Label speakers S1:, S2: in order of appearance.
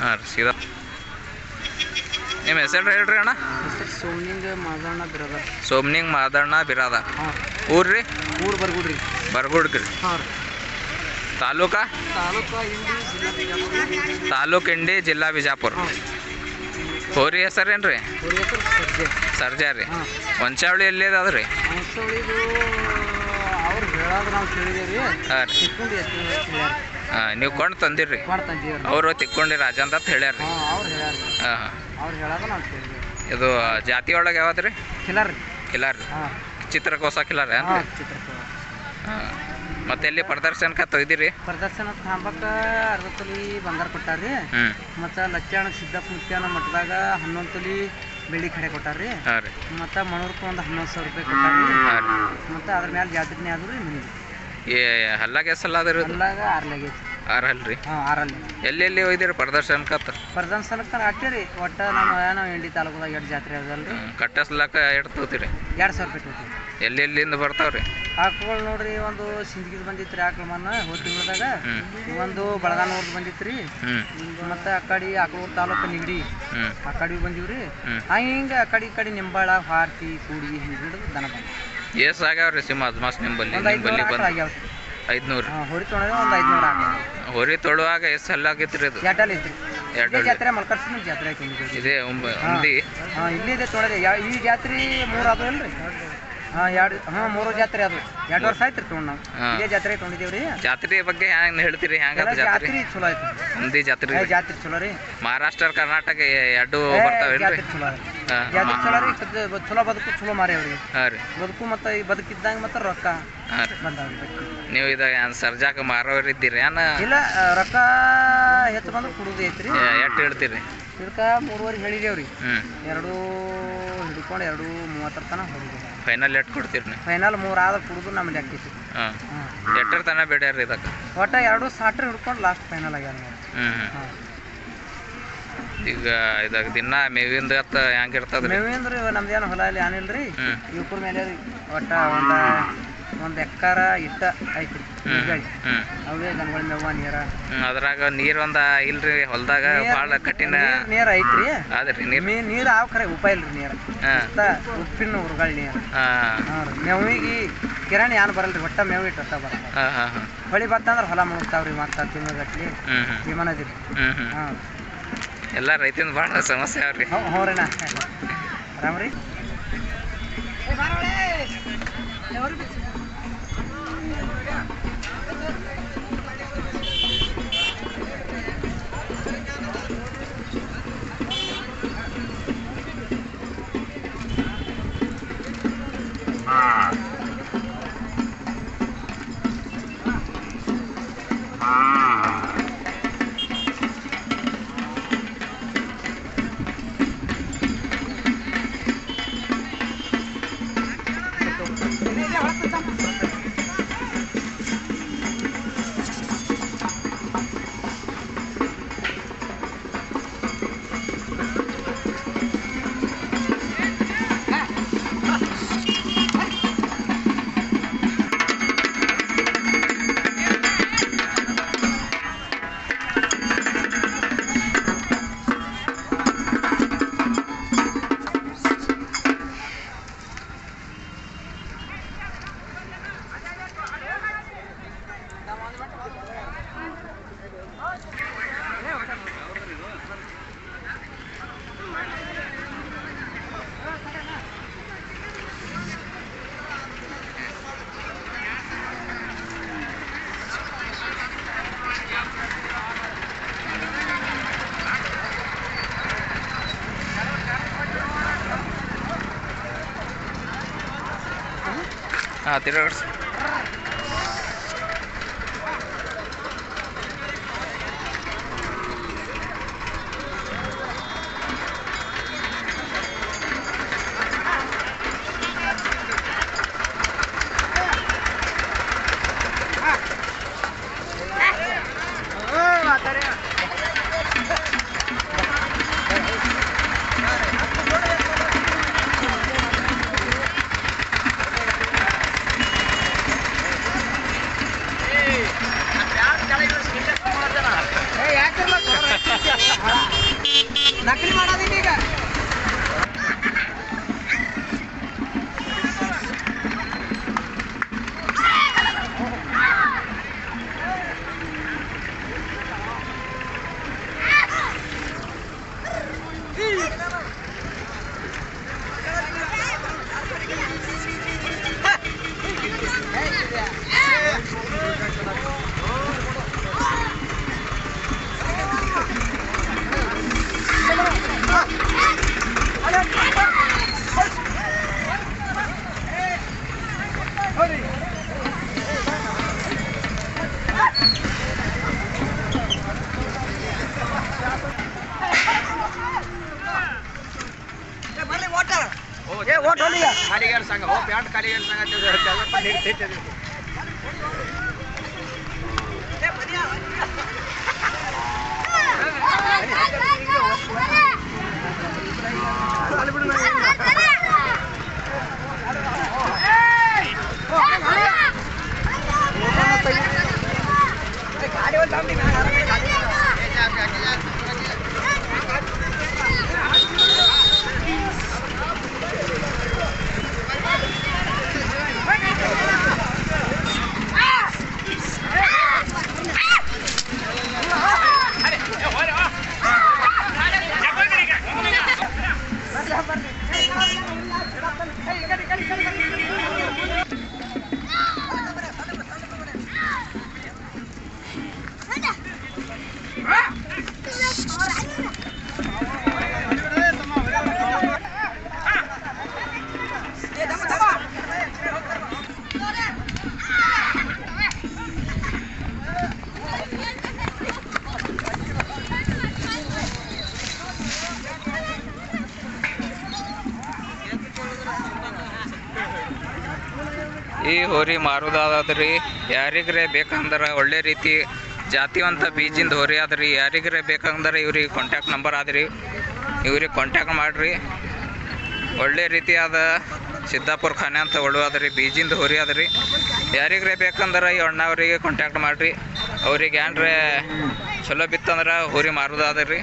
S1: ಹಾಂ ರೀ ಸೀದಾ. ನಿಮ್ಮ ಹೆಸರು ಹೇಳ್ರಿ ಅಣ್ಣ?
S2: ಸೋಮ್ನಿಂಗ್ ಮಾದಣ್ಣ ಬಿರಾದ.
S1: ಸೋಮ್ನಿಂಗ್ ಮಾದಣ್ಣ ಬಿರಾದ.
S2: ಊರ್ರಿ
S1: ಊರು ರೀ?
S2: ಊರು ಬರ್ಗುಡ್ರಿ.
S1: ಬರ್ಗುಡ್ಕ್ರಿ
S2: ಹಾಂ
S1: ತಾಲೂಕ?
S2: ತಾಲೂಕು ಇಂಡಿ ಜಿಲ್ಲಾ ಬಿಜಾಪುರ.
S1: ಹೋರಿ ಹೆಸರೇನು ರೀ
S2: ಸರ್ಜೆ.
S1: ರೀ. ಒಂಚಾವಳಿ ಎಲ್ಲಿ ಅದ ರೀ ಹಾಂ ರೀ. ನೀವು ಕೊಂಡು ತಂದಿರ್ರಿ. ಅವರು ತಿಕ್ಕೊಂಡಿ ರಾಜ ಅಂತ ಹೇಳ್ಯಾರ ರೀ
S2: ಹಾಂ ಅವ್ರು ಹೇಳ್ಯಾರ
S1: ಹಾಂ ಹಾಂ.
S2: ಅವ್ರು ಹೇಳೋದು ನಾವು ಕೇಳಿದೇವಿ
S1: ಇದು ಜಾತಿ ಒಳಗೆ ಯಾವ್ದು ರೀ ಕಿಲಾರ್ ರೀ
S2: ಹಾಂ.
S1: ಚಿತ್ರಕೋಸ ಕಿಲಾರ
S2: ಹಾಂ ಚಿತ್ರಕೂಟ
S1: ಹಾಂ. ಮತ್ತೆ ಎಲ್ಲಿ ಪ್ರದರ್ಶನಕ್ಕೆ ತೆಗ್ದಿರಿ
S2: ಪ್ರದರ್ಶನ ತಾಂಬಕ್ಕ ಅರ್ಧ ತೊಲಿ ಬಂಗಾರ ಕೊಟ್ಟಾರ್ರಿ.
S1: ಹ್ಞೂ
S2: ಮತ್ತು ಲಚ್ಚಾಣ ಸಿದ್ದಪ್ಪ ಮುತ್ಯಾನ ಮಠದಾಗ ಹನ್ನೊಂದು ತೊಲಿ ಬೆಳ್ಳಿ ಕಡೆ ಕೊಟ್ಟಾರ್ರಿ.
S1: ಹಾಂ ರೀ.
S2: ಮತ್ತು ಮಣೂರ್ಕ್ಕೆ ಒಂದು ಹನ್ನೊಂದು ಸಾವಿರ ರೂಪಾಯಿ ಕೊಟ್ಟಾರ್ರಿ.
S1: ಹಾಂ ರೀ.
S2: ಮತ್ತು ಅದ್ರ ಮೇಲೆ ಜಾತ್ರೆನೇ ಆದ್ರಿ ಮಂದಿ
S1: ಈ ಹಲ್ಲಾಗ ಎಸಲ್ಲ ಅದ ರೀ
S2: ಅಲ್ಲಾಗ ಆರ್ಲಾಗೈತಿ
S1: ಆರು ಹಲ್ರಿ
S2: ಹಾಂ ಆರಲ್ಲಿ
S1: ಎಲ್ಲೆಲ್ಲಿ ಒಯ್ದಿರಿ ಪ್ರದರ್ಶನ
S2: ಕತ್ತ ಅಟ್ಟೆ ರೀ ಒಟ್ಟು ನಮ್ಮ ನಾವು ಎಂಡಿ ತಾಲೂಕದಾಗ ಎರಡು ಜಾತ್ರೆ ಅದಲ್ರಿ.
S1: ಕಟ್ಟಿಸ್ಲಾಕ ಎರಡು ತಗೋತೀರಿ?
S2: ಎರಡು ಸಾವಿರ ರೂಪಾಯಿ
S1: ಎಲ್ಲೆಲ್ಲಿಂದ ಬರ್ತಾವ್ರಿ?
S2: ಆಕಳು ನೋಡ್ರಿ ಒಂದು ಸಿಂದಗಿದ್ ಬಂದಿತ್ತು ರೀ ಆಕಳು ಮನ್ನ ಹೋದ ತಿಂಗಳದಾಗ ಒಂದು ಬಳಗಾನೂರ್ದು ಬಂದಿತ್ತು ರೀ
S1: ಹ್ಞೂ
S2: ಮತ್ತು ಆ ಕಡೆ ಆಕಳೂರು ತಾಲೂಕು ನಿಗಡಿ.
S1: ಹ್ಞೂ
S2: ಆ ಕಡೆ ಬಂದೀವಿ ರೀ ಹಿಂಗೆ ಆ ಕಡೆ ಈ ಕಡೆ ನಿಂಬಾಳ ಹಾರ್ತಿ ಕೂಡಿ ಹಿಂಗೆ ಹಿಡಿದು ದನ ಬಂದು
S1: ಏಸ್ ಆಗ್ಯಾವ್ರಿ ಸಿಮ್ ಅದ್ಮಾಸ್ ನಿಂಬಲ್ಲಿ ನಿಂಬಲ್ಲಿ ಬಂದು ಐದ್ನೂರು.
S2: ಹೊರಿ ತೊಗೊಂಡ್ರೆ ಒಂದು ಐದುನೂರು ಆಕಳು
S1: ಹೊರಿ ತೊಳುವಾಗ ಎಷ್ಟು ಹಲ್ಲಾಗೈತ್ರಿ ಅದು
S2: ಜಾಟಲ್ ಐತ್ರಿ.
S1: ಎರಡು
S2: ಜಾತ್ರೆ ಮಲ್ಕರ್ಸಿನ ಜಾತ್ರೆ ಐತಿ ನಿಮಗೆ
S1: ಇದೇ ಉಂಬ ಉಂದಿ
S2: ಹಾಂ ಇಲ್ಲಿದೆ ತೊಗೊಂಡ್ರೆ ಈ ಜಾತ್ರೆ ಮೂರು ಅದು ಹಾಂ ಎರಡು ಹಾಂ ಮೂರು ಜಾತ್ರೆ ಅದು ಎರಡು ವರ್ಷ ಆಯ್ತು ರೀ ತೊಗೊಂಡು ನಾವು. ಇದೇ ಜಾತ್ರೆ ತೊಗೊಂಡಿದ್ದೀವಿ ರೀ
S1: ಜಾತ್ರೆ ಬಗ್ಗೆ ಹ್ಯಾಂಗ ಹೇಳ್ತೀರಿ? ಹ್ಯಾಂಗ ಜಾತ್ರೆ?
S2: ಚಲೋ ಐತಿ
S1: ಉಂದಿ ಜಾತ್ರೆ.
S2: ಜಾತ್ರೆ ಚಲೋ ರೀ.
S1: ಮಹಾರಾಷ್ಟ್ರ ಕರ್ನಾಟಕ ಎರಡು
S2: ಬರ್ತಾವೆ ಚಲೋ ಜಾತ್ರೆ ಚಲೋ ರೀ ಸದ್ಯ ಚಲೋ ಬದುಕು ಚಲೋ ಮಾರಿ ಅವ್ರಿ
S1: ಹಾಂ ರೀ.
S2: ಬದುಕು ಮತ್ತು ಈ ಬದುಕಿದ್ದಂಗೆ ಮತ್ತು ರೊಕ್ಕ
S1: ಹಾಂ ರೀ.
S2: ಬಂದಾವ್ರಿ ಬದುಕು.
S1: ನೀವು ಇದ ಏನ್ ಸರ್ಜಾಕ ಮಾರೋರಿದ್ದೀರಿ ಏನ?
S2: ಇಲ್ಲ ಆ, ರೊಕ್ಕ ಹೆಚ್ಚು ಬಂದ್ರೆ ಕುಡುದು ಐತ್ರಿ.
S1: ಎಷ್ಟು ಹೇಳ್ತೀರಿ?
S2: ಇದಕ್ಕೆ ಮೂರುವರೆ ಹೇಳಿದೇವ್ರಿ.
S1: ಹ್ಞೂ
S2: ಎರಡು ಹಿಡ್ಕೊಂಡು ಎರಡು ಮೂವತ್ತರ ತನಕ ಹೊಡಿದೇವೆ
S1: ಫೈನಲ್ ಎಟ್ ಕೊಡ್ತೀರಿ ನೀವು?
S2: ಫೈನಲ್ ಮೂರಾದ ಆದ್ರೆ ಕುಡುದು ನಮ್ಮ ಲೆಕ್ಕ ಐತಿ
S1: ಹಾಂ. ತನಕ ಬೇಡ್ಯಾರ ಇದಕ್ಕೆ?
S2: ಒಟ್ಟು ಎರಡು ಸಾಟ್ರಿ ಹಿಡ್ಕೊಂಡು ಲಾಸ್ಟ್ ಫೈನಲ್ ಆಗ್ಯಾರ ನೋಡಿ
S1: ಹ್ಞೂ ಹ್ಞೂ
S2: ಹಾಂ
S1: ಈಗ ಇದಾಗ ದಿನ ಮೇವಿಂದ ಅತ್ತ ಹೆಂಗೆ ಇರ್ತದ್ರಿ?
S2: ನಮ್ದು ನಮ್ದೇನು ಹೊಲ ಇಲ್ಲಿ ಏನಿಲ್ರಿ
S1: ಹ್ಞೂ
S2: ಇವ್ರ ಮೇಲೆ ರೀ ಒಟ್ಟ ಒಂದು ಒಂದು ಎಕ್ಕಾರ ಇಟ್ಟ ಐತ್ರಿ
S1: ಹ್ಞೂ
S2: ಅವೇ ದನಗಳ ಮೇವ ನೀರ.
S1: ಅದ್ರಾಗ ನೀರ್ ಒಂದ ಇಲ್ರಿ ಹೊಲ್ದಾಗ ಭಾಳ ಕಠಿಣ
S2: ನೀರ್- ನೀರ್ ಐತ್ರಿ.
S1: ಆದ್ರಿ ನೀರ್
S2: ಮೀ ನೀರು ಖರೆ ಉಪಾಯ ಇಲ್ರಿ ನೀರು.
S1: ಹಾಂ.
S2: ಉಪ್ಪಿನ ಉರ್ಗಳ್ ನೀರು.
S1: ಹಾಂ.
S2: ಹಾಂ ರೀ ಮೇವಿಗೆ ಕಿರಾಣಿ ಏನು ಬರಲ್ರಿ ಒಟ್ಟ ಮೇವು ಇಟ್ಟು ಒಟ್ಟ ಬರಲ್ಲ
S1: ಹಾ ಹಾ ಹಾಂ.
S2: ಹೊಳಿ ಬತ್ತಂದ್ರೆ ಹೊಲ ಮುಳುಗ್ತಾವ್ರಿ ಮತ್ತೆ ತಿಂಗಳಗಟ್ಲಿ
S1: ಹ್ಮ್ ಹ್ಮ್.
S2: ಹ್ಮ್ ಹ್ಮ್.
S1: ಹ್ಞೂ ಹ್ಞೂ
S2: ಹಾಂ
S1: ಎಲ್ಲ ರೈತಿಂದ ಭಾಳ ಸಮಸ್ಯೆ ಅವ್ರಿ.
S2: ಹ್ಞೂ ಆರಾಮ್ ರೀ?
S1: ಹಾಂ ತಿರುಗಾಡ್ಸಿ
S2: ನಕಲಿ ಮಾಡೋದಿಲ್ಲ ಈಗ खाली गेलं सांगा
S3: हो पॅन्ट खाली गेलं सांगा ते त्याच्या ಹೇಳಿ ಎಲ್ಲ
S1: ಈ ಹೋರಿ ಮಾರುದಾದ್ರಿ, ಯಾರಿಗ್ರೆ ಬೇಕಂದ್ರೆ ಒಳ್ಳೆ ರೀತಿ ಜಾತಿವಂತ ಬೀಜಿಂದ ಹೋರಿ ಆದ್ರಿ, ಯಾರಿಗ್ರೆ ಬೇಕಂದ್ರೆ ಇವ್ರಿಗೆ ಕಾಂಟ್ಯಾಕ್ಟ್ ನಂಬರ್ ಆದ್ರಿ, ಇವ್ರಿಗೆ ಕಾಂಟ್ಯಾಕ್ಟ್ ಮಾಡಿರಿ. ಒಳ್ಳೆ ರೀತಿಯಾದ ಸಿದ್ದಾಪುರ ಖಾನೆ ಅಂತ ಒಳ್ಳು ಅದ್ರಿ ಬೀಜಿಂದ ಹೋರಿ ಅದ್ರಿ ಯಾರಿಗ್ರೆ ಬೇಕಂದ್ರೆ ಈ ಅಣ್ಣವ್ರಿಗೆ ಕಾಂಟ್ಯಾಕ್ಟ್ ಮಾಡಿರಿ. ಅವ್ರಿಗೆ ಏನ್ರೆ ಚಲೋ ಬಿತ್ತಂದ್ರೆ ಹೋರಿ ಮಾರುದಾದ್ರಿ.